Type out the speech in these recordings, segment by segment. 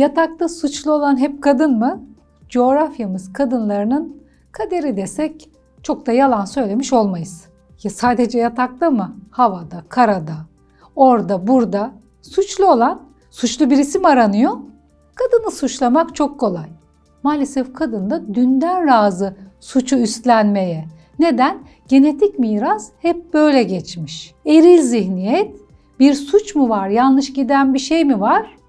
Yatakta suçlu olan hep kadın mı? Coğrafyamız kadınlarının kaderi desek çok da yalan söylemiş olmayız. Ya sadece yatakta mı? Havada, karada, orada, burada. Suçlu olan, suçlu birisi mi aranıyor? Kadını suçlamak çok kolay. Maalesef kadın da dünden razı suçu üstlenmeye. Neden? Genetik miras hep böyle geçmiş. Eril zihniyet, bir suç mu var, yanlış giden bir şey mi var?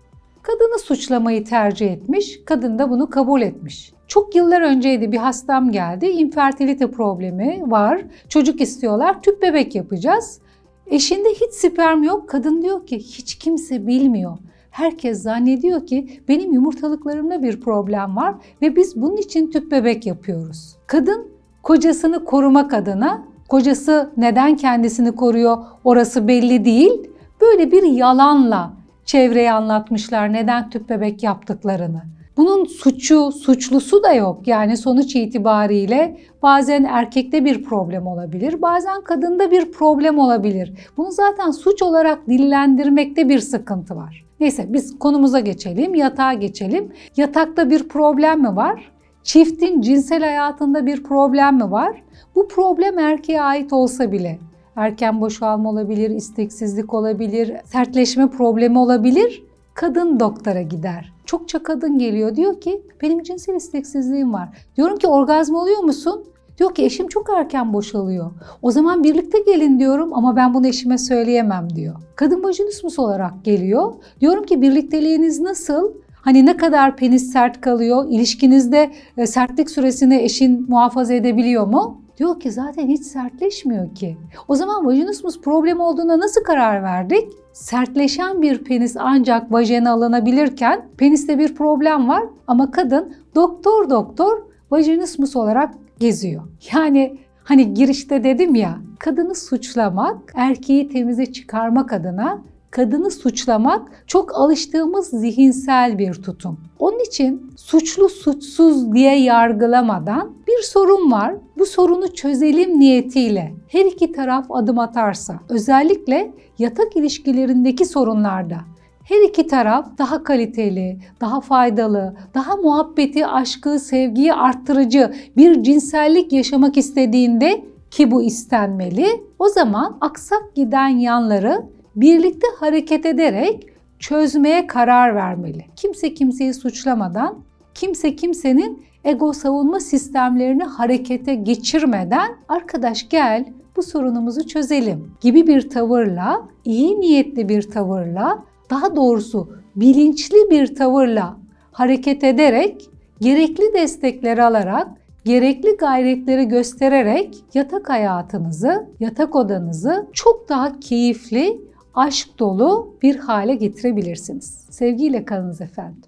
Kadını suçlamayı tercih etmiş, kadın da bunu kabul etmiş. Çok yıllar önceydi bir hastam geldi, infertilite problemi var, çocuk istiyorlar, tüp bebek yapacağız. Eşinde hiç sperm yok, kadın diyor ki hiç kimse bilmiyor. Herkes zannediyor ki benim yumurtalıklarımda bir problem var ve biz bunun için tüp bebek yapıyoruz. Kadın kocasını korumak adına, kocası neden kendisini koruyor orası belli değil, böyle bir yalanla çevreye anlatmışlar neden tüp bebek yaptıklarını. Bunun suçu, suçlusu da yok. Yani sonuç itibariyle bazen erkekte bir problem olabilir, bazen kadında bir problem olabilir. Bunu zaten suç olarak dillendirmekte bir sıkıntı var. Neyse biz konumuza geçelim, yatağa geçelim. Yatakta bir problem mi var? Çiftin cinsel hayatında bir problem mi var? Bu problem erkeğe ait olsa bile erken boşalma olabilir, isteksizlik olabilir, sertleşme problemi olabilir. Kadın doktora gider. Çokça kadın geliyor diyor ki benim cinsel isteksizliğim var. Diyorum ki orgazm oluyor musun? Diyor ki eşim çok erken boşalıyor. O zaman birlikte gelin diyorum ama ben bunu eşime söyleyemem diyor. Kadın vajinismus olarak geliyor. Diyorum ki birlikteliğiniz nasıl? Hani ne kadar penis sert kalıyor? İlişkinizde e, sertlik süresini eşin muhafaza edebiliyor mu? Diyor ki zaten hiç sertleşmiyor ki. O zaman vajinismus problemi olduğuna nasıl karar verdik? Sertleşen bir penis ancak vajene alınabilirken peniste bir problem var ama kadın doktor doktor vajinismus olarak geziyor. Yani hani girişte dedim ya kadını suçlamak, erkeği temize çıkarmak adına kadını suçlamak çok alıştığımız zihinsel bir tutum. Onun için suçlu suçsuz diye yargılamadan bir sorun var. Bu sorunu çözelim niyetiyle her iki taraf adım atarsa, özellikle yatak ilişkilerindeki sorunlarda her iki taraf daha kaliteli, daha faydalı, daha muhabbeti, aşkı, sevgiyi arttırıcı bir cinsellik yaşamak istediğinde ki bu istenmeli, o zaman aksak giden yanları birlikte hareket ederek çözmeye karar vermeli. Kimse kimseyi suçlamadan, kimse kimsenin ego savunma sistemlerini harekete geçirmeden arkadaş gel bu sorunumuzu çözelim gibi bir tavırla, iyi niyetli bir tavırla, daha doğrusu bilinçli bir tavırla hareket ederek, gerekli destekleri alarak, gerekli gayretleri göstererek yatak hayatınızı, yatak odanızı çok daha keyifli, aşk dolu bir hale getirebilirsiniz. Sevgiyle kalınız efendim.